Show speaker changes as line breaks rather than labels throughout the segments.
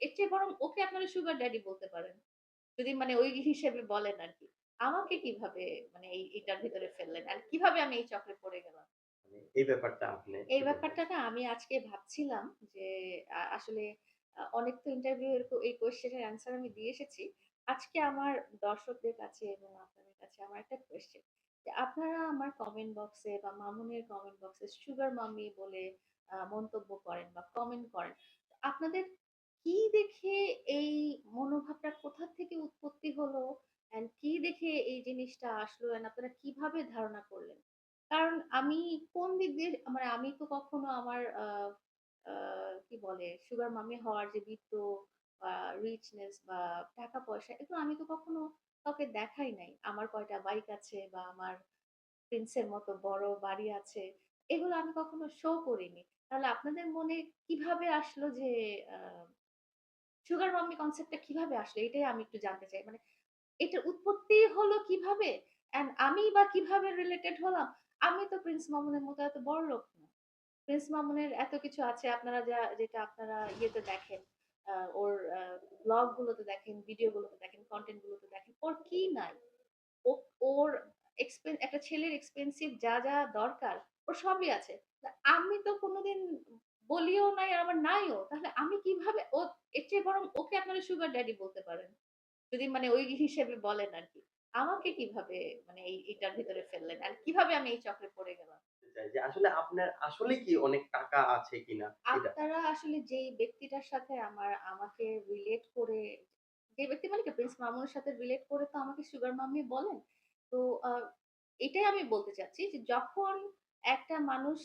এর চেয়ে বরং ওকে আপনারা সুগার ড্যাডি বলতে পারেন। যদি মানে ওই হিসেবে বলেন আরকি। আমাকে কীভাবে মানে এই এটার ভিতরে ফেললেন? আর কীভাবে আমি এই চক্রে পড়ে গেলাম?
মানে এই ব্যাপারটা আপনি
এই ব্যাপারটা না আমি আজকে ভাবছিলাম যে আসলে অনেক তো ইন্টারভিউ এর এই কোয়েশ্চেন এর অ্যান্সার আমি দিয়ে এসেছি। আজকে আমার দর্শকদের কাছে এবং আপনাদের কাছে আমার একটা কোয়েশ্চেন যে আপনারা আমার কমেন্ট বক্সে বা মামুনের কমেন্ট বক্সে সুগার মাম্মি বলে মন্তব্য করেন বা কমেন্ট করেন। আপনাদের কি দেখে এই মনোভাবটা কোথা থেকে উৎপত্তি হলো? অ্যান্ড কি দেখে এই জিনিসটা আসলো? অ্যান্ড আপনারা কীভাবে ধারণা করলেন? কারণ আমি কোন দিক দিয়ে মানে আমি তো কখনো আমার কি বলে সুগার মামি হওয়ার যে বিত্ত বা রিচনেস বা টাকা-পয়সা এগুলো আমি তো কখনো কাউকে দেখাই নাই। আমার কয়টা বাইক আছে বা আমার প্রিন্সের মতো বড় বাড়ি আছে। এগুলো আমি কখনো শো করিনি। তাহলে আপনাদের মনে কীভাবে আসলো যে সুগার মাম্মি কনসেপ্ট টা কীভাবে আসলো? এটাই আমি একটু জানতে চাই। মানে এটার উৎপত্তি হলো কীভাবে? অ্যান্ড আমি বা কীভাবে রিলেটেড হলাম? আমি তো প্রিন্স মামুনের মতো এত বড়লোক না। প্রিন্স মামুনের এত কিছু আছে আপনারা যা যেটা আপনারা ইয়েতে দেখেন, ওর ব্লগ গুলোতে দেখেন, ভিডিও গুলোতে দেখেন, কনটেন্ট গুলোতে দেখেন। ওর কি নাই? ওর একটা ছেলের এক্সপেন্সিভ যা, যা দরকার ওর সবই আছে। আমি তো কোনদিন বলিও নাই আর আমার নাইও। তাহলে আমি কীভাবে ও এর চেয়ে বরং ওকে আপনারা সুগার ড্যাডি বলতে পারেন। যদি মানে ওই হিসেবে বলেন আরকি। আমাকে কীভাবে মানে এই এটার ভিতরে ফেললেন? আর কীভাবে আমি এই চক্রে পড়ে গেলাম?
যে আসলে আপনার আসলেই কি অনেক টাকা আছে কিনা
আপনারা আসলে যেই ব্যক্তিটার সাথে আমার আমাকে রিলেট করে যে ব্যক্তি মানে কি প্রিন্স মামুনের সাথে রিলেট করে তো আমাকে সুগার মাম্মি বলেন। তো এটাই আমি বলতে চাচ্ছি যে যখন একটা মানুষ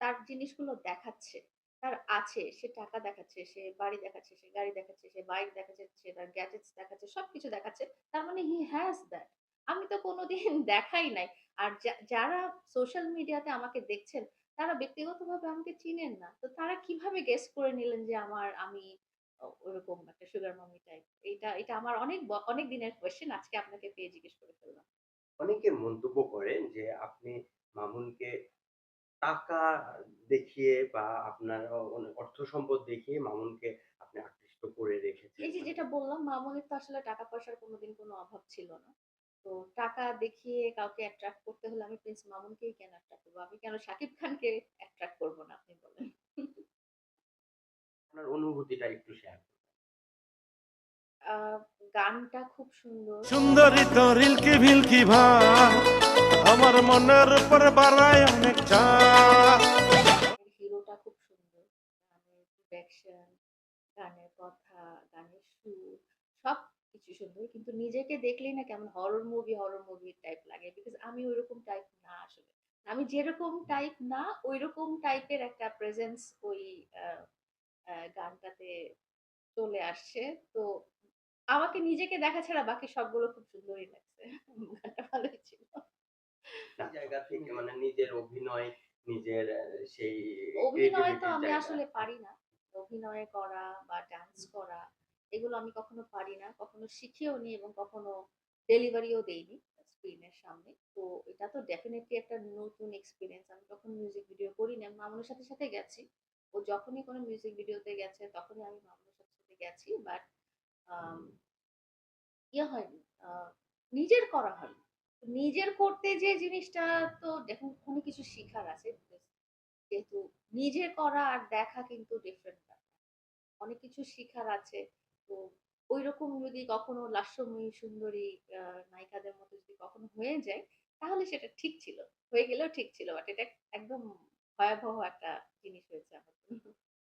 তার জিনিসগুলো দেখাচ্ছে, তার আছে, সে টাকা দেখাচ্ছে, সে বাড়ি দেখাচ্ছে, সে গাড়ি দেখাচ্ছে, সে বাইক দেখাচ্ছে, সে তার গ্যাজেটস দেখাচ্ছে, সবকিছু দেখাচ্ছে। তার মানে হি হ্যাজ দ্যাট। আমি তো কোনোদিন দেখাই নাই। আর যারা সোশ্যাল মিডিয়াতে আমাকে দেখছেন তারা ব্যক্তিগতভাবে আমাকে চিনেন না। তো তারা কীভাবে গেস করে নিলেন যে আমার আমি ওরকম একটা সুগার মামি টাইপ। এটা এটা আমার অনেক অনেক দিনের কোয়েশ্চেন আজকে আপনাকে পেয়ে জিজ্ঞেস করে ফেললাম।
অনেকে মন্তব্য করেন যে আপনি মামুনকে টাকা দেখিয়ে বা আপনার অর্থ সম্পদ দেখিয়ে মামুনকে আপনি আকৃষ্ট করে রেখেছেন।
এই যে
মানে
যেটা বললাম মামুনের তো আসলে টাকা পয়সার কোনোদিন কোনো অভাব ছিল না। তো টাকা দেখিয়ে কাউকে অ্যাট্রাক্ট করতে হলে আমি প্রিন্স মামুনকেই কেন অ্যাট্রাক্ট করব? আমি কেন শাকিব খানকে অ্যাট্রাক্ট করব না আপনি বলেন?
আপনার অনুভূতিটা একটু শেয়ার।
গানটা খুব সুন্দর।
সুন্দরী তোর হিলকি ভিলকি ভাব আমার মনের উপর বাড়ায় অনেক চাপ
সুর সবকিছু সুন্দর। কিন্তু নিজেকে দেখলেই না কেমন horror movie, horror movie type লাগে। বিকজ আমি ঐরকম টাইপ না আসলে। আমি যেরকম টাইপ না ঐরকম টাইপের একটা প্রেজেন্স ওই গানটাতে চলে আসছে। তো আমাকে নিজেকে দেখা ছাড়া বাকি সবগুলো খুব সুন্দরই লাগছে। গানটা ভালোই ছিল।
জায়গা থেকে মানে নিজের অভিনয়, নিজের সেই
অভিনয় তো আমি আসলে পারি না। অভিনয় করা বা ডান্স করা এগুলো আমি কখনো পারি না। কখনো শিখিওনি এবং কখনো ডেলিভারিও দেইনি স্ক্রিনের সামনে। তো এটা তো ডেফিনিটলি একটা নতুন এক্সপেরিয়েন্স। আমি কখনো মিউজিক ভিডিও করি না। মামুনের সাথে, সাথে গেছি। ও যখনই কোনো মিউজিক ভিডিওতে গেছে তখনই আমি মামুনের সাথে, সাথে গেছি। বাট ইয়ে হয়নি। নিজের করা হয়নি। নিজের করতে যে জিনিসটা তো দেখুন কোনো কিছু শিখার আছে। যেহেতু নিজে করা আর দেখা কিন্তু ডিফারেন্ট অনেক কিছু শিখার আছে। তো ওই রকম যদি কখনো লাস্যময়ী সুন্দরী নায়িকাদের মতো যদি কখনো হয়ে যায়, তাহলে সেটা ঠিক ছিল। হয়ে গেলেও ঠিক ছিল। বাট এটা একদম ভয়াবহ একটা জিনিস হয়েছে আমার।